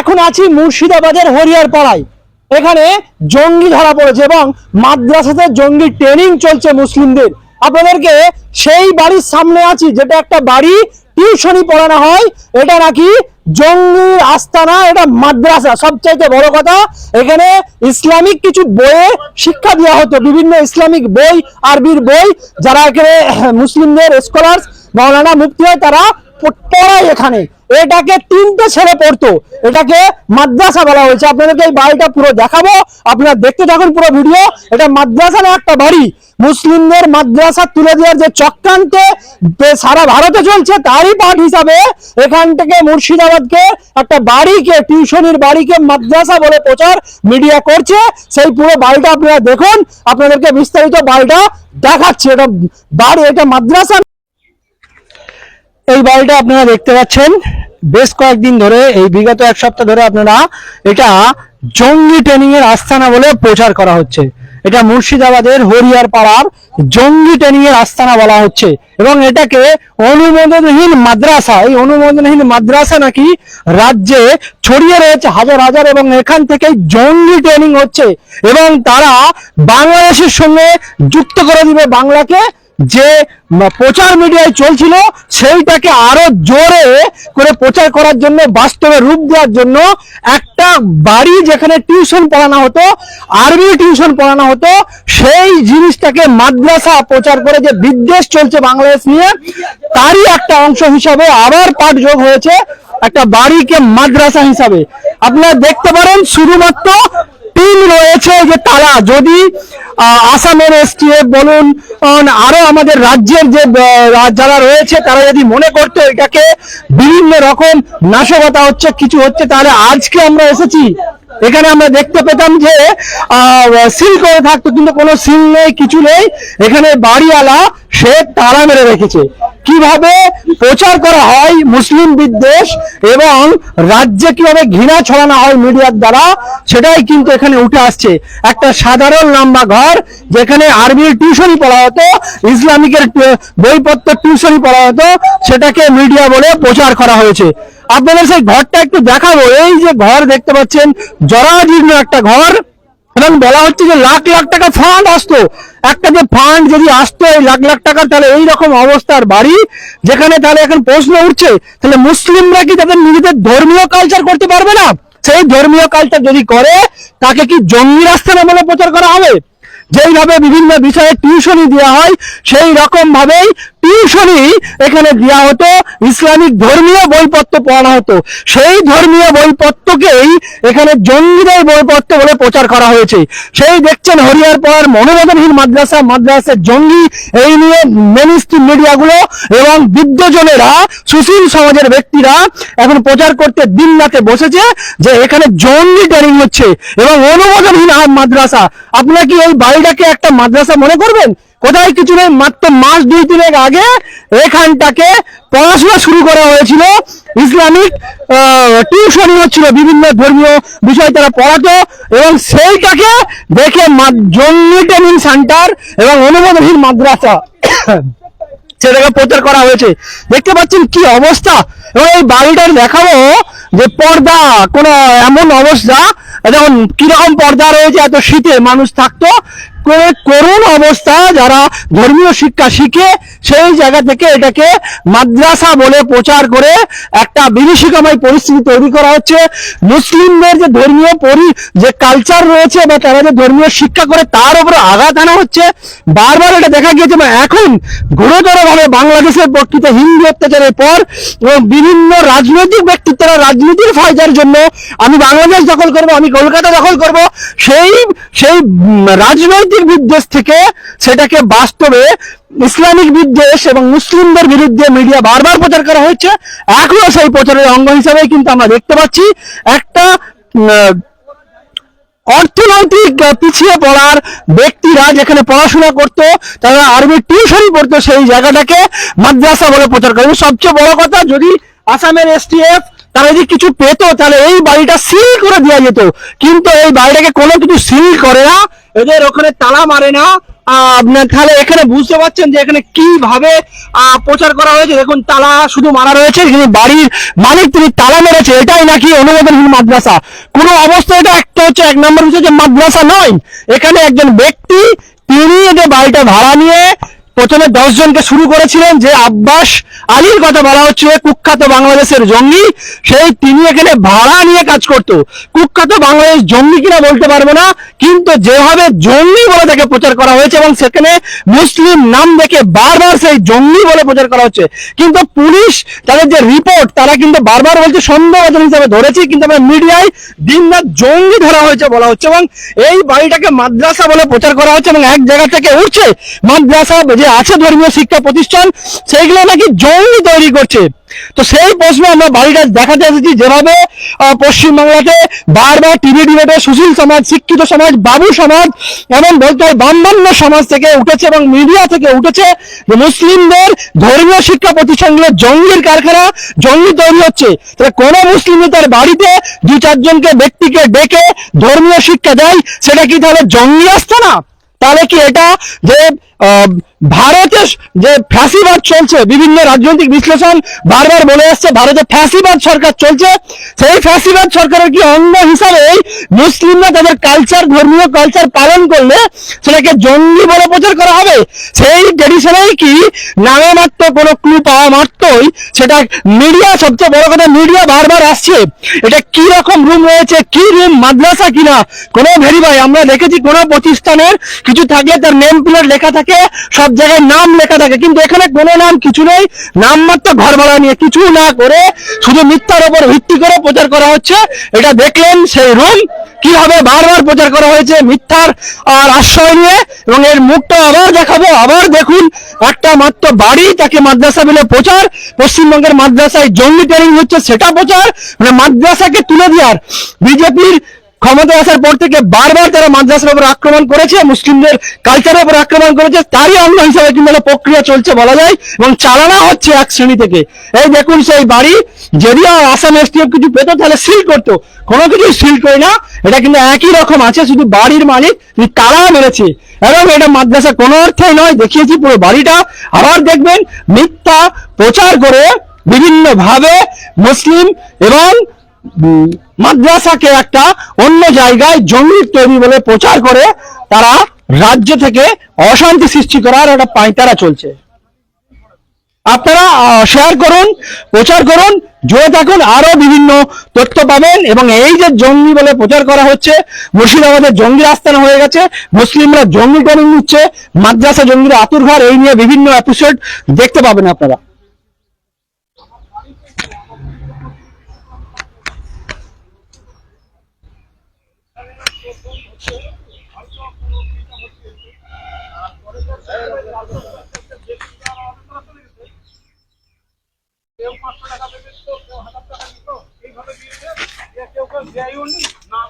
এখন আছি মুর্শিদাবাদের হরিয়ার পাড়ায় এখানে জঙ্গি ধরা পড়েছে এবং মাদ্রাসাতে জঙ্গি ট্রেনিং চলছে মুসলিমদের। আপনাদেরকে সেই বাড়ির সামনে আছি, যেটা একটা বাড়ি টিউশনি পড়ানো হয়। এটা নাকি জঙ্গির আস্তানা, এটা মাদ্রাসা। সবচাইতে বড় কথা, এখানে ইসলামিক কিছু বইয়ে শিক্ষা দেওয়া হতো, বিভিন্ন ইসলামিক বই, আরবির বই, যারা এখানে মুসলিমদের স্কলার্স মৌলানা মুক্তি হয়, তারা পড়ায় এখানে। এটাকে তিনটে ছেলে পড়তো। এটাকে মাদ্রাসা বলা হয়েছে। আপনাদেরকে এই বাড়িটা পুরো দেখাবো। আপনারা দেখতে থাকুন পুরো ভিডিও। এটা মাদ্রাসা একটা বাড়ি। মুসলিমদের মাদ্রাসা তুলে দেওয়ার যে চক্রান্ত সারা ভারতে চলছে, তারই পাঠ হিসাবে এখান থেকে মুর্শিদাবাদকে একটা বাড়িকে, টিউশনির বাড়িকে মাদ্রাসা বলে প্রচার মিডিয়া করছে। সেই পুরো বাড়িটা আপনারা দেখুন। আপনাদেরকে বিস্তারিত বাড়িটা দেখাচ্ছে। এটা বাড়ি এটা মাদ্রাসা এই বাড়িটা আপনারা দেখতে পাচ্ছেন। বেশ কয়েকদিন ধরে, এই বিগত এক সপ্তাহ ধরে আপনারা এটা জঙ্গি ট্রেনিং এর আস্তানা বলে প্রচার করা হচ্ছে। এটা মুর্শিদাবাদের হরিয়ার পাড়ার জঙ্গি ট্রেনিং এর আস্তানা বলা হচ্ছে। এবং এটাকে অনুমোদনহীন মাদ্রাসা এই অনুমোদনহীন মাদ্রাসা নাকি রাজ্যে ছড়িয়ে রয়েছে হাজার হাজার এবং এখান থেকে জঙ্গি ট্রেনিং হচ্ছে। এবং তারা বাংলাদেশের সঙ্গে যুক্ত করে দিবে বাংলাকে। যে প্রচার মিডিয়ায় চলছিল, সেইটাকে আরও জোরে করে প্রচার করার জন্য, বাস্তবে রূপ দেওয়ার জন্য একটা বাড়ি যেখানে টিউশন পড়ানো হতো, আরবি টিউশন পড়ানো হতো, সেই জিনিসটাকে মাদ্রাসা প্রচার করে যে বিদ্বেষ চলছে বাংলাদেশ নিয়ে, তারই একটা অংশ হিসাবে আবার পাঠ যোগ হয়েছে, একটা বাড়িকে মাদ্রাসা হিসাবে। আপনারা দেখতে পারেন, শুধুমাত্র টিম রয়েছে যে তারা যদি আসামের এসটিএফ বলুন আরও আমাদের রাজ্যের যে যারা রয়েছে, তারা যদি মনে করতো এটাকে বিভিন্ন রকম নাশকতা হচ্ছে, কিছু হচ্ছে, তাহলে আজকে আমরা এসেছি। এখানে আমরা দেখতে পেতাম যে সিল করে থাকতো, কিন্তু কোনো সিল নেই, কিছু নেই। এখানে বাড়িওয়ালা সে তারা মেরে রেখেছে। কীভাবে প্রচার করা হয় মুসলিম বিদ্বেষ এবং রাজ্যে কীভাবে ঘৃণা ছড়ানো হয় মিডিয়ার দ্বারা, সেটাই কিন্তু এখানে উঠে আসছে। একটা সাধারণ লম্বা ঘর, যেখানে আরবির টিউশনই পড়া হতো, ইসলামিকের বইপত্র টিউশনই পড়া হতো, সেটাকে মিডিয়া বলে প্রচার করা হয়েছে। আপনাদের সেই ঘরটা একটু দেখাবো। এই যে ঘর দেখতে পাচ্ছেন, জরাজীর্ণ একটা ঘর। এবং বলা হচ্ছে যে লাখ লাখ টাকা ফান্ড আসতো একটা যে ফান্ড যদি আসতো এই লাখ লাখ টাকা, তাহলে এই রকম অবস্থার বাড়ি যেখানে তাহলে এখন প্রশ্ন উঠছে, তাহলে মুসলিমরা কি তাদের নিজেদের ধর্মীয় কালচার করতে পারবে না? সেই ধর্মীয় কালচার যদি করে, তাকে কি জঙ্গি রাস্তা বলে প্রচার করা হবে? যেইভাবে বিভিন্ন বিষয়ে টিউশনি দেওয়া হয়, সেই রকম ভাবেই টিউশনি এখানে দেওয়া হতো, ইসলামিক ধর্মীয় বইপত্র পড়ানো হতো। সেই ধর্মীয় বইপত্রকেই এখানে জঙ্গিদের বইপত্র বলে প্রচার করা হয়েছে। সেই দেখছেন হরিয়ার পাড়ার অনুমোদনহীন মাদ্রাসা, মাদ্রাসার জঙ্গি, এই নিয়ে মেনিস্ট্রিম মিডিয়াগুলো এবং বিদ্যজনেরা, সুশীল সমাজের ব্যক্তিরা এখন প্রচার করতে দিন রাতে বসেছে যে এখানে জঙ্গি ট্রেনিং হচ্ছে এবং অনুমোদনহীন মাদ্রাসা। আপনারা কি এই বাড়িটাকে একটা মাদ্রাসা মনে করবেন? কোথায় কিছু নেই, মাত্র মাস দুই তিনেক আগে এখানটাকে পড়াশোনা শুরু করা হয়েছিল। ইসলামিক টিউশন হচ্ছিল বিভিন্ন ধর্মীয় বিষয় তারা পড়াতো এবং সেইটাকে দেখে জঙ্গি ট্রেনিং সেন্টার এবং অনুমোদনহীন মাদ্রাসা সেটাকে প্রচার করা হয়েছে। দেখতে পাচ্ছেন কি অবস্থা? এবং এই বাড়িটার দেখাবো যে পর্দা, কোনো এমন অবস্থা, দেখুন, কীরকম পর্দা রয়েছে, এত শীতে মানুষ থাকতো করে করুণ অবস্থা যারা ধর্মীয় শিক্ষা শিখে সেই জায়গা থেকে এটাকে মাদ্রাসা বলে প্রচার করে একটা বিভীষিকাময় পরিস্থিতি তৈরি করা হচ্ছে। মুসলিমদের যে ধর্মীয় পরি যে কালচার রয়েছে বা তারা যে ধর্মীয় শিক্ষা করে তার উপরে আঘাত আনা হচ্ছে। বারবার এটা দেখা গিয়েছে বা এখন গুরুতরভাবে বাংলাদেশের প্রকৃত হিন্দু অত্যাচারের পর এবং বিভিন্ন রাজনৈতিক ব্যক্তিত্বরা রাজনীতির ফায়দার জন্য আমি বাংলাদেশ দখল করব আমি কলকাতা দখল করব সেই সেই উম, রাজনৈতিক বিদ্বেষ থেকে সেটাকে বাস্তবে ইসলামিক বিদ্বেষ এবং মুসলিমদের বিরুদ্ধে মিডিয়া বারবার প্রচার করা হচ্ছে এখনও সেই প্রচারের অঙ্গ হিসাবে কিন্তু আমরা দেখতে পাচ্ছি একটা অর্থনৈতিক পিছিয়ে পড়ার ব্যক্তিরা যেখানে পড়াশোনা করত, তারা আরবি টিউশনই পড়তো সেই জায়গাটাকে মাদ্রাসা বলে প্রচার করে। সবচেয়ে বড় কথা, যদি আসামের এসটিএফ তারা যদি কিছু পেতো, তাহলে এই বাড়িটা সিল করে দেওয়া যেত। কিন্তু এই বাড়িটাকে কোনো কিছু সিল করে না, এদের ওখানে তালা মারে না। আপনার তাহলে এখানে বুঝতে পারছেন যে এখানে কীভাবে প্রচার করা হয়েছে। দেখুন, তালা শুধু মারা রয়েছে এখানে বাড়ির মালিক তিনি তালা মেরেছে। এটাই নাকি অনুমোদনহীন মাদ্রাসা। কোনো অবস্থা, এটা একটা হচ্ছে এক নম্বর হচ্ছে যে মাদ্রাসা নয়। এখানে একজন ব্যক্তি, তিনি এদের বাড়িটা ভাড়া নিয়ে প্রথমে দশ জনকে শুরু করেছিলেন যে আব্বাস আলীর কথা বলা হচ্ছে কুখ্যাত বাংলাদেশের জঙ্গি। সেই তিনি এখানে ভাড়া নিয়ে কাজ করত। কুখ্যাত বাংলাদেশ জঙ্গি কিনা বলতে পারব না, কিন্তু যেভাবে জঙ্গি বলে তাকে প্রচার করা হয়েছে এবং সেখানে মুসলিম নাম দেখে বারবার সেই জঙ্গি বলে প্রচার করা হচ্ছে। কিন্তু পুলিশ তাদের যে রিপোর্ট, তারা কিন্তু বারবার বলছে সন্দেহভাজন হিসাবে ধরেছি, কিন্তু আমরা মিডিয়ায় দিন রাত জঙ্গি ধরা হয়েছে বলা হচ্ছে এবং এই বাড়িটাকে মাদ্রাসা বলে প্রচার করা হচ্ছে এবং এক জায়গা থেকে উঠছে মাদ্রাসা, যে আছে ধর্মীয় শিক্ষা প্রতিষ্ঠান সেইগুলো নাকি জঙ্গি তৈরি করছে। তো সেই প্রশ্নে আমরা বাড়িটা দেখাতে এসেছি যেভাবে পশ্চিমবাংলাতে বারবার টিভি ডিবেটে সুশীল সমাজ, শিক্ষিত সমাজ, বাবু সমাজ, এমন বলতে হয় বামবান্য সমাজ থেকে উঠেছে এবং মিডিয়া থেকে উঠেছে যে মুসলিমদের ধর্মীয় শিক্ষা প্রতিষ্ঠানগুলো জঙ্গির কারখানা, জঙ্গি তৈরি হচ্ছে। তাহলে কোন মুসলিম তার বাড়িতে দু চারজনকে ব্যক্তিকে ডেকে ধর্মীয় শিক্ষা দেয়, সেটা কি তাহলে জঙ্গি আসতো না? তাহলে কি এটা যে ভারতে যে ফ্যাসিবাদ চলছে, বিভিন্ন রাজনৈতিক বিশ্লেষণ বারবার বলে আসছে, ভারতে ফ্যাসিবাদ সরকার চলছে। সেই ফ্যাসিবাদ সরকারের কি অঙ্গ হিসাবে মুসলিমরা তাদের কালচার ধর্মীয় কালচার পালন করলে সেটাকে জঙ্গি বলে প্রচার করা হবে? সেই ট্রেডিশনেই কি নামে মাত্র কোনো ক্লু পাওয়া মাত্রই সেটা মিডিয়া সবচেয়ে বড় কথা মিডিয়া বারবার আসছে। এটা কি রকম রুম রয়েছে? কি রুম মাদ্রাসা কিনা? কোনো ভেরিফাই। আমরা দেখেছি কোনো প্রতিষ্ঠানের কিছু থাকলে তার নেম প্লেট লেখা থাকে, সব জায়গায় নাম লেখা থাকে, কিন্তু এখানে কোনো নাম কিছু নেই। নাম মাত্র ঘর ভাড়া নিয়ে কিছু না করে শুধু মিথ্যার উপর ভিত্তি করে প্রচার করা হচ্ছে। এটা দেখলেন সেই রুম, কীভাবে বারবার প্রচার করা হয়েছে মিথ্যার আর আশ্রয় নিয়ে, এবং এর মুখটা আবার দেখাবো, আবার দেখুন, একটা মাত্র বাড়ি, তাকে মাদ্রাসা বলে প্রচার, পশ্চিমবঙ্গের মাদ্রাসায় জঙ্গি ট্রেনিং হচ্ছে, সেটা প্রচার মানে মাদ্রাসাকে তুলে দেওয়ার। বিজেপির ক্ষমতা আসার পর থেকে বারবার তারা মাদ্রাসার উপর আক্রমণ করেছে, মুসলিমদের কালচারের উপর আক্রমণ করেছে, তারই অঙ্গ হিসাবে কিন্তু একটা প্রক্রিয়া চলছে বলা যায়, এবং চালানো হচ্ছে এক শ্রেণি থেকে। এই দেখুন সেই বাড়ি, যদিও আসাম এসটিএফ কিছু পেতো, তাহলে সিল করতো। কোনো কিছু সিল করে না। এটা কিন্তু একই রকম আছে, শুধু বাড়ির মালিক তিনি তালা মেরেছে। এবং এটা মাদ্রাসা কোনো অর্থেই নয়, দেখিয়েছি পুরো বাড়িটা। আবার দেখবেন মিথ্যা প্রচার করে বিভিন্ন ভাবে মুসলিম এবং মাদ্রাসাকে একটা অন্য জায়গায় জঙ্গি তৈরি বলে প্রচার করে তারা রাজ্য থেকে অশান্তি সৃষ্টি করার একটা পাঁয়তারা চলছে। আপনারা শেয়ার করুন, প্রচার করুন, জুড়ে থাকুন, আরও বিভিন্ন তথ্য পাবেন এবং এই যে জঙ্গি বলে প্রচার করা হচ্ছে, মুর্শিদাবাদের জঙ্গি আস্তানা হয়ে গেছে, মুসলিমরা জঙ্গি ট্রেনিং নিচ্ছে মাদ্রাসা জঙ্গিরা আতুর ঘর এই নিয়ে বিভিন্ন এপিসোড দেখতে পাবেন আপনারা। কেউ পাঁচশো টাকা দেবে তো কেউ হাজার টাকা দিত এইভাবে দিয়েছে কেউ কেউ দেয়ও নি না